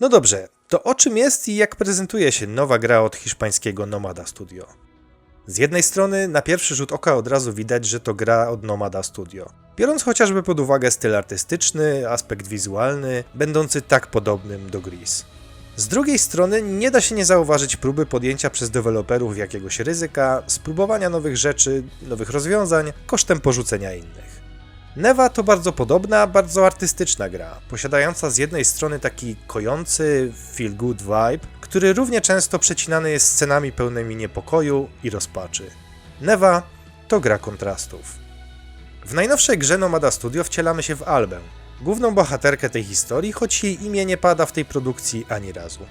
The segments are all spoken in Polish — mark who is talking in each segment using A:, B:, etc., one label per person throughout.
A: No dobrze, to o czym jest i jak prezentuje się nowa gra od hiszpańskiego Nomada Studio? Z jednej strony, na pierwszy rzut oka od razu widać, że to gra od Nomada Studio. Biorąc chociażby pod uwagę styl artystyczny, aspekt wizualny, będący tak podobnym do Gris. Z drugiej strony, nie da się nie zauważyć próby podjęcia przez deweloperów jakiegoś ryzyka, spróbowania nowych rzeczy, nowych rozwiązań, kosztem porzucenia innych. Neva to bardzo podobna, bardzo artystyczna gra, posiadająca z jednej strony taki kojący, feel good vibe, który równie często przecinany jest scenami pełnymi niepokoju i rozpaczy. Neva to gra kontrastów. W najnowszej grze Nomada Studio wcielamy się w Albę, główną bohaterkę tej historii, choć jej imię nie pada w tej produkcji ani razu.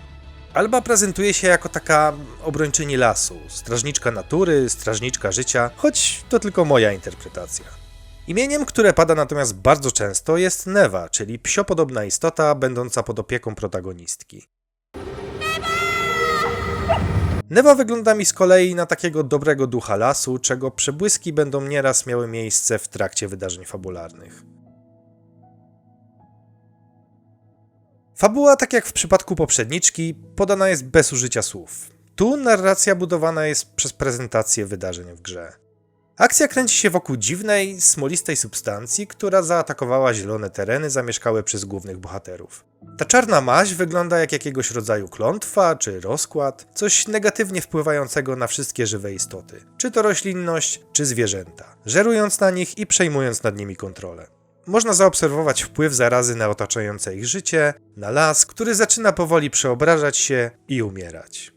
A: Alba prezentuje się jako taka obrończyni lasu, strażniczka natury, strażniczka życia, choć to tylko moja interpretacja. Imieniem, które pada natomiast bardzo często jest Neva, czyli psiopodobna istota będąca pod opieką protagonistki. Neva wygląda mi z kolei na takiego dobrego ducha lasu, czego przebłyski będą nieraz miały miejsce w trakcie wydarzeń fabularnych. Fabuła, tak jak w przypadku poprzedniczki, podana jest bez użycia słów. Tu narracja budowana jest przez prezentację wydarzeń w grze. Akcja kręci się wokół dziwnej, smolistej substancji, która zaatakowała zielone tereny zamieszkałe przez głównych bohaterów. Ta czarna maź wygląda jak jakiegoś rodzaju klątwa czy rozkład, coś negatywnie wpływającego na wszystkie żywe istoty, czy to roślinność, czy zwierzęta, żerując na nich i przejmując nad nimi kontrolę. Można zaobserwować wpływ zarazy na otaczające ich życie, na las, który zaczyna powoli przeobrażać się i umierać.